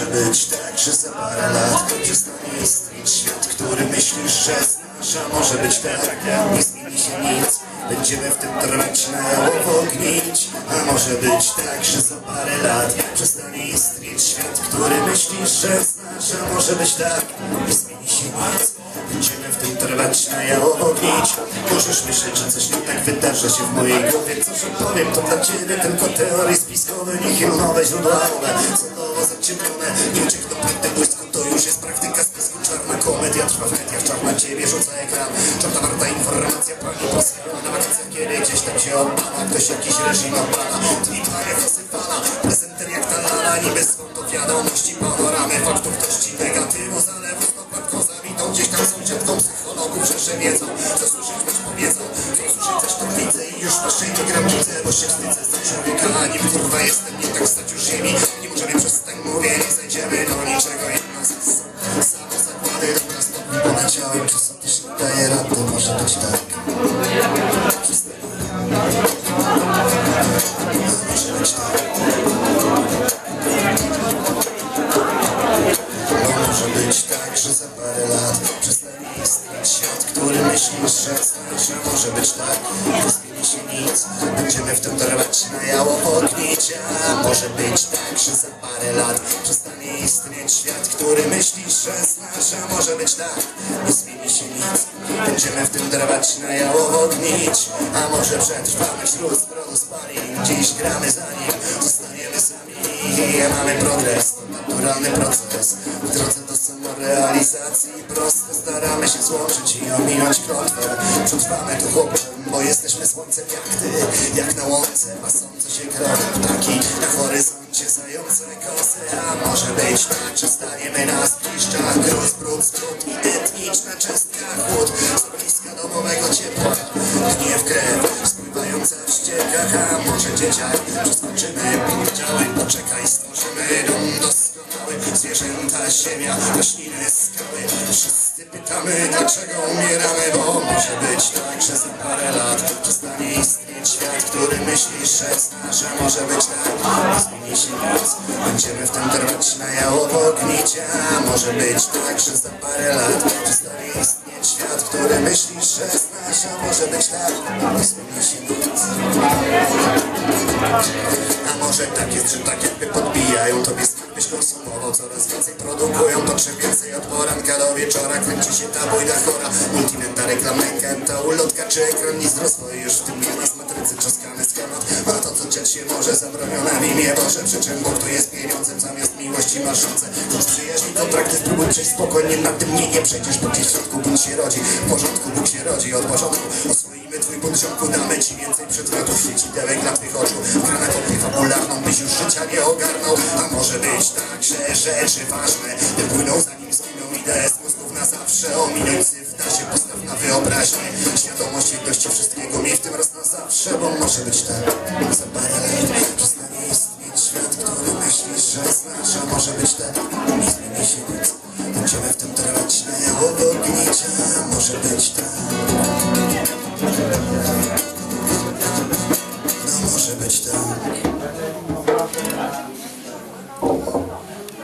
być tak, że za parę lat przestanie istnieć świat, który myślisz, że znasz, a może być tak, nie zmieni się nic. Będziemy w tym trwać na jałowo gnić A może być tak, że za parę lat Przestanie istnieć świat, który myślisz, że znasz A może być tak, nie zmieni się nic Będziemy w tym trwać na jałowo gnić Możesz myśleć, że coś nie tak wydarza się w mojej głowie. Co, że powiem, to dla ciebie tylko teorie spiskowe. Nihilnowe, źródławe, sądowo zaciemnione Nie uciekną pędy błysku, to już jest praktyka spisku. Czarna komedia trwa w mediach, czarna ciebie rzuca ekran. Czarna warta informacja, pani posyła na wakacjach Kiedy gdzieś tam się opala, ktoś jakiś reżim opala Tweetanie fasyfala, prezenter jak ta lala Niby są to wiadomości, panoramy. Faktów Treści negatywu, wiedzą Co słyszeć, choć powiedzą. Co słyszeć też to widzę i już masz wszędzie granice Bo się wstydzę za człowieka, a nim kurwa jestem Nie tak stać już ziemi, nie możemy przestań mówię Nie zejdziemy do niczego, jedna z Same zakłady, dobra stopni ponad ciałem Czasem też daje rady, może być tak świat, który myślisz, że że może być tak, nie zmieni się nic, będziemy w tym trwać na jałowo gnić, a może być tak, że za parę lat przestanie istnieć świat, który myślisz, że znasz, a może być tak, nie zmieni się nic, będziemy w tym trwać na gnić, a może przetrwamy wśród zbrodu spalin, dziś gramy za nim, zostaniemy sami, mamy progres, naturalny proces, w drodze do samorealizacji proste staramy się złączyć i ominąć klątwę. Przetrwamy tu chłopcze, bo jesteśmy słońcem jak ty Jak na łące. Pasące się krowem ptaki Na horyzoncie zające kosy. A może być tak, że staniemy na zgliszczach Gruz, brud, strut i etniczna czystka Chłód z ogniska domowego ciepła. Gniew, krew spływająca w ściekach. A może dzieciak przeskoczymy poniedziałek Poczekaj, stworzymy dom Zwierzęta, ziemia, rośliny, skały. Wszyscy pytamy, dlaczego umieramy? Bo może być tak, że za parę lat Przestanie istnieć świat, który myślisz, że znasz A może być tak, zmieni się nic Będziemy w tym trwać na A może być tak, że za parę lat Przestanie istnieć świat, który myślisz, że znasz A może być tak, zmieni się nic a może tak jest, że tak jakby podbijają Tobie konsumował Coraz więcej produkują, to czym więcej od poranka do wieczora Kręci się ta bojna chora Multimenta, reklamenka, ta ulotka czy ekran Nic rozwoju już w tym nie ma z matrycy Trzaskany schemat, a to co dziać się może Zabronione w imię Boże Przy czym Bóg tu jest pieniądzem zamiast miłości marzące. Z przyjaźni kontrakty spróbuj przejść spokojnie Na tym nie, nie przejdziesz, bo gdzieś w środku Bóg się rodzi. W porządku Bóg się rodzi od porządku Oswoimy twój bunt ziomku, damy ci więcej przedmiotów Świecidełek dla twych oczu Granatownię fabularną, byś już życia nie ogarnął może być tak, że rzeczy ważne Wypłyną zanim zginą idee z mózgów na zawsze. Ominąć syf, da się postaw na wyobraźnię. Świadomość jedności wszystkiego miej w tym raz na zawsze Bo może być tak, za parę lat Przestanie istnieć świat, który myślisz, że znasz A może być tak, nie zmieni się nic. Będziemy w tym trwać na może być tak